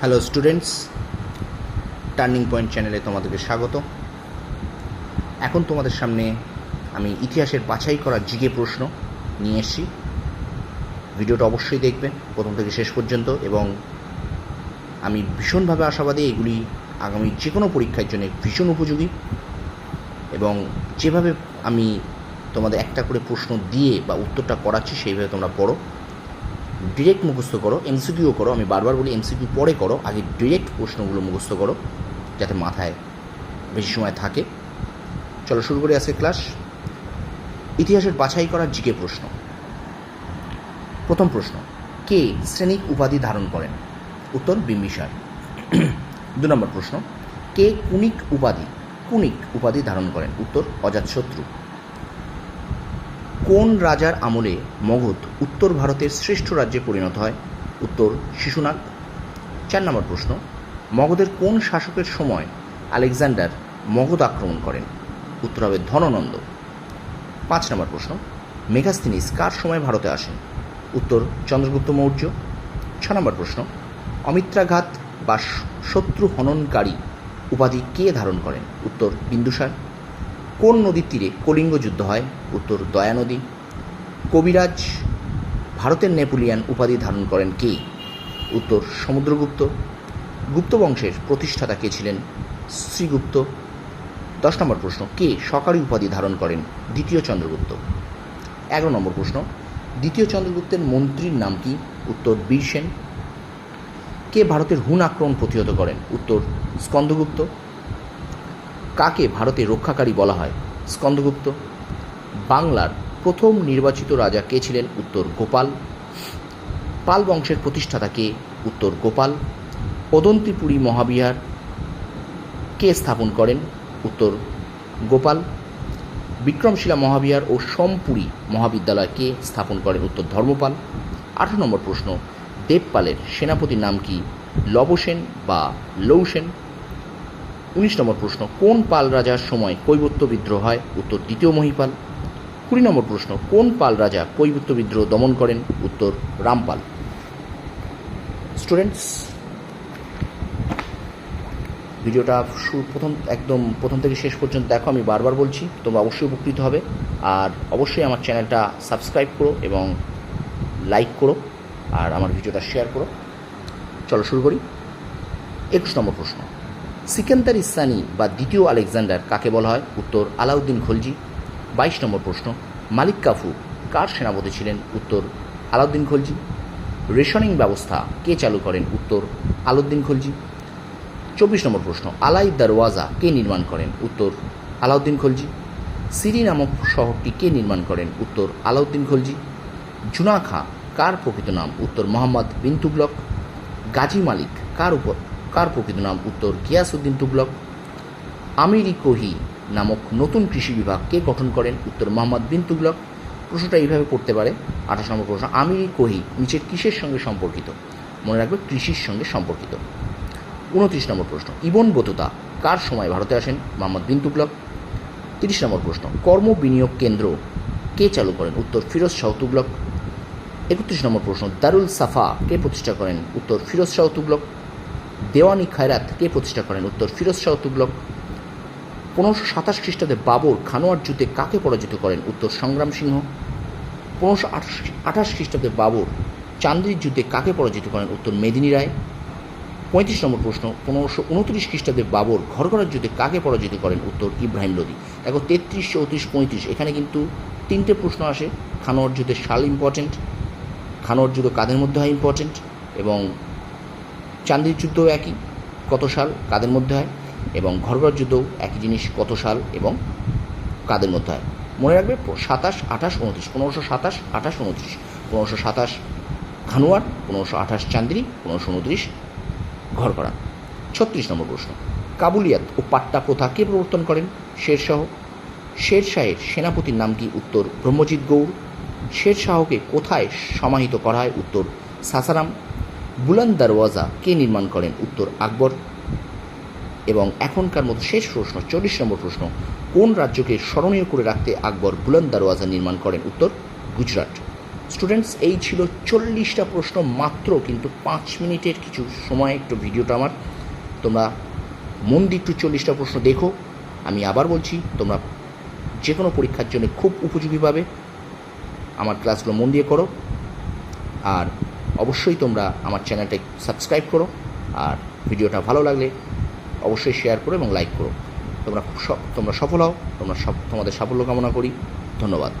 Hello students turning point চ্যানেলে তোমাদেরকে স্বাগত। এখন তোমাদের সামনে আমি ইতিহাসের বাছাই করা জিকে প্রশ্ন নিয়ে এসেছি। ভিডিওটা অবশ্যই দেখবেন প্রথম থেকে শেষ পর্যন্ত এবং আমি ভীষণভাবে আশাবাদী এগুলি আগামী যে কোনো পরীক্ষার জন্য ভীষণ উপযোগী এবং যেভাবে আমি তোমাদের একটা করে প্রশ্ন দিয়ে বা উত্তরটা করাচ্ছি, সেইভাবে তোমরা পড়ো। ডিরেক্ট মুখস্থ করো এমসিকিউ করো, আমি বারবার বলি এমসিকিউ পরে করো, আগে ডিরেক্ট প্রশ্নগুলো মুখস্থ করো, যাতে মাথায় বেশি সময় থাকে। চলো শুরু করি আজকে ক্লাস ইতিহাসের বাছাই করা জিকে প্রশ্ন। প্রথম প্রশ্ন, কে শ্রেণিক উপাধি ধারণ করেন? উত্তর বিম্বিসার দু নম্বর প্রশ্ন, কে কুনিক উপাধি কুনিক উপাধি ধারণ করেন? উত্তর অজাতশত্রু কোন রাজার আমলে মগধ উত্তর ভারতের শ্রেষ্ঠ রাজ্যে পরিণত হয়? উত্তর, শিশুনাগ। চার নম্বর প্রশ্ন, মগধের কোন শাসকের সময় আলেকজান্ডার মগধ আক্রমণ করেন? উত্তর হবে ধননন্দ। পাঁচ নম্বর প্রশ্ন মেঘাস্তিনিস কার সময় ভারতে আসেন? উত্তর, চন্দ্রগুপ্ত মৌর্য। ছ নম্বর প্রশ্ন, অমিত্রাঘাত বা শত্রু হননকারী উপাধি কে ধারণ করেন? উত্তর, বিন্দুসার। কোন নদীর তীরে কলিঙ্গ যুদ্ধ হয়? উত্তর, দয়া নদী। কবিরাজ, ভারতের নেপোলিয়ান উপাধি ধারণ করেন কে? উত্তর, সমুদ্রগুপ্ত। গুপ্ত বংশের প্রতিষ্ঠাতা কে ছিলেন? শ্রীগুপ্ত। দশ নম্বর প্রশ্ন, কে সকারী উপাধি ধারণ করেন? দ্বিতীয় চন্দ্রগুপ্ত। এগারো নম্বর প্রশ্ন, দ্বিতীয় চন্দ্রগুপ্তের মন্ত্রীর নাম কি? উত্তর বীরসেন কে ভারতের হুন আক্রমণ প্রতিহত করেন? উত্তর, স্কন্দগুপ্ত। কাকে ভারতে রক্ষাকারী বলা হয়? স্কন্দগুপ্ত। বাংলার প্রথম নির্বাচিত রাজা কে ছিলেন? উত্তর গোপাল। পাল বংশের প্রতিষ্ঠাতা কে? উত্তর গোপাল। অদন্তিপুরী মহাবিহার কে স্থাপন করেন? উত্তর গোপাল। বিক্রমশিলা মহাবিহার ও সোমপুরী মহাবিদ্যালয় কে স্থাপন করেন? উত্তর ধর্মপাল। আঠারো নম্বর প্রশ্ন। দেবপালের সেনাপতির নাম কি? লবসেন বা লৌসেন? উনিশ নম্বর প্রশ্ন, কোন পাল রাজার সময় কৈবত্য বিদ্রোহ হয়? উত্তর, দ্বিতীয় মহিপাল। কুড়ি নম্বর প্রশ্ন, কোন পাল রাজা কৈবত্য বিদ্রোহ দমন করেন? উত্তর, রামপাল। স্টুডেন্টস ভিডিওটা প্রথম, একদম প্রথম থেকে শেষ পর্যন্ত দেখো, আমি বারবার বলছি, তোমরা অবশ্যই উপকৃত হবে। আর অবশ্যই আমার চ্যানেলটা সাবস্ক্রাইব করো এবং লাইক করো, আর আমার ভিডিওটা শেয়ার করো। চলো শুরু করি। একুশ নম্বর প্রশ্ন সিকেন্দার ইসানি বা দ্বিতীয় আলেকজান্ডার কাকে বলা হয়? উত্তর, আলাউদ্দিন খলজি। বাইশ নম্বর প্রশ্ন, মালিক কাফু কার সেনাপতি ছিলেন? উত্তর, আলাউদ্দিন খলজি। রেশনিং ব্যবস্থা কে চালু করেন? উত্তর, আলাউদ্দিন খলজি। চব্বিশ নম্বর প্রশ্ন, আলাই দরওয়াজা কে নির্মাণ করেন? উত্তর, আলাউদ্দিন খলজি। সিরি নামক শহরটি কে নির্মাণ করেন? উত্তর, আলাউদ্দিন খলজি। জুনা খাঁ কার প্রকৃত নাম? উত্তর, মোহাম্মদ বিন তুগলক। গাজী মালিক কার উপর? কার প্রকৃত নাম উত্তর গিয়াসউদ্দিন তুগলক। আমিরি কোহি নামক নতুন কৃষি বিভাগ কে গঠন করেন উত্তর মোহাম্মদ বিন তুগলক। প্রশ্নটা এইভাবে পড়তে পারে, আঠাশ নম্বর প্রশ্ন, আমিরি কোহি নিচের কিসের সঙ্গে সম্পর্কিত? মনে রাখবে কৃষির সঙ্গে সম্পর্কিত। উনত্রিশ নম্বর প্রশ্ন, ইবন বতুতা কার সময় ভারতে আসেন? মোহাম্মদ বিন তুগলক। তিরিশ নম্বর প্রশ্ন, কর্ম বিনিয়োগ কেন্দ্র কে চালু করেন? উত্তর ফিরোজ শাহ তুগলক। একত্রিশ নম্বর প্রশ্ন, দারুল সাফা কে প্রতিষ্ঠা করেন? উত্তর ফিরোজ শাহ তুগলক। দেওয়ানি খায়রাত কে প্রতিষ্ঠা করেন উত্তর ফিরোজ শাহ তুগলক। পনেরোশো সাতাশ খ্রিস্টাব্দে বাবর খানোয়ার যুদ্ধে কাকে পরাজিত করেন উত্তর সংগ্রাম সিংহ। পনেরোশো আঠাশ খ্রিস্টাব্দে বাবর চান্দ্রির যুদ্ধে কাকে পরাজিত করেন উত্তর মেদিনী রায়। পঁয়ত্রিশ নম্বর প্রশ্ন, পনেরোশো উনত্রিশ খ্রিস্টাব্দে বাবর ঘরঘরার যুদ্ধে কাকে পরাজিত করেন উত্তর ইব্রাহিম লোদি। দেখো, তেত্রিশ, চৌত্রিশ, পঁয়ত্রিশ, এখানে কিন্তু তিনটে প্রশ্ন আসে। খানোয়ার যুদ্ধের সাল ইম্পর্টেন্ট খানোয়ার যুদ্ধ কাদের মধ্যে হয় ইম্পর্টেন্ট এবং চান্দির যুদ্ধও একই, কত সাল কাদের মধ্যে হয় এবং ঘরঘর যুদ্ধও একই জিনিস, কত সাল এবং কাদের মধ্যে হয়? মনে রাখবে, সাতাশ, আঠাশ, উনত্রিশ, পনেরোশো সাতাশ, আঠাশ, উনত্রিশ, পনেরোশো সাতাশ খানোয়ার পনেরোশো আঠাশ চান্দ্রি, পনেরোশো উনত্রিশ ঘর করা ছত্রিশ নম্বর প্রশ্ন, কাবুলিয়াত ও পাট্টা প্রথা কে প্রবর্তন করেন? শেরশাহ। শের শাহের সেনাপতির নাম কি উত্তর ব্রহ্মজিৎ গৌড়? শের শাহকে কোথায় সমাহিত করা হয়? উত্তর সাসারাম বুলান দারওয়াজা কে নির্মাণ করেন? উত্তর আকবর। এবং এখনকার মতো শেষ প্রশ্ন, চল্লিশ নম্বর প্রশ্ন, কোন রাজ্যকে স্মরণীয় করে রাখতে আকবর বুলান দারওয়াজা নির্মাণ করেন? উত্তর, গুজরাট। স্টুডেন্টস এই ছিল চল্লিশটা প্রশ্ন মাত্র, কিন্তু পাঁচ মিনিটের কিছু সময়, একটু ভিডিওটা আমার। তোমরা মন দিয়ে একটু চল্লিশটা প্রশ্ন দেখো। আমি আবার বলছি, তোমরা যে কোনো পরীক্ষার জন্য খুব উপযোগী পাবে। আমার ক্লাসগুলো মন দিয়ে করো। আর অবশ্যই তোমরা আমার চ্যানেলটা সাবস্ক্রাইব করো আর ভিডিওটা ভালো লাগলে অবশ্যই শেয়ার করো এবং লাইক করো। তোমরা তোমরা সফল হও, তোমরা তোমাদের সাফল্য কামনা করি। ধন্যবাদ।